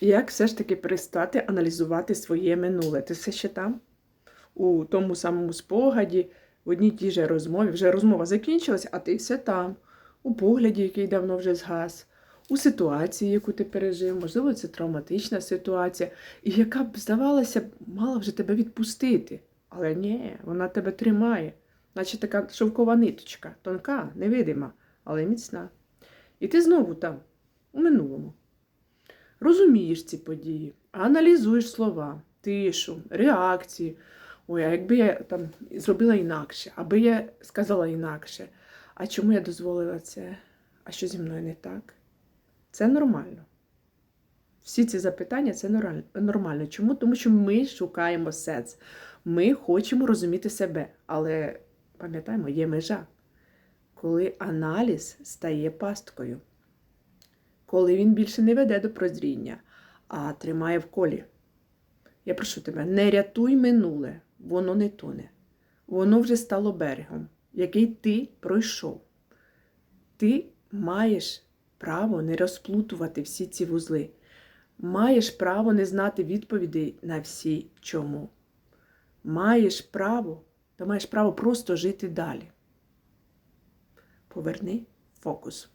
Як все ж таки перестати аналізувати своє минуле? Ти все ще там? У тому самому спогаді, в одній тій же розмові. Вже розмова закінчилась, а ти все там, у погляді, який давно вже згас, у ситуації, яку ти пережив, можливо, це травматична ситуація, і яка б, здавалося, мала вже тебе відпустити. Але ні, вона тебе тримає, наче така шовкова ниточка, тонка, невидима, але міцна. І ти знову там, у минулому. Розумієш ці події, аналізуєш слова, тишу, реакції. Ой, а якби я там зробила інакше, аби я сказала інакше, а чому я дозволила це? А що зі мною не так? Це нормально. Всі ці запитання це нормально. Чому? Тому що ми шукаємо сенс. Ми хочемо розуміти себе. Але пам'ятаємо, є межа, коли аналіз стає пасткою, коли він більше не веде до прозріння, а тримає в колі. Я прошу тебе, не рятуй минуле, воно не тоне. Воно вже стало берегом, який ти пройшов. Ти маєш право не розплутувати всі ці вузли. Маєш право не знати відповідей на всі чому. Маєш право, ти маєш право просто жити далі. Поверни фокус.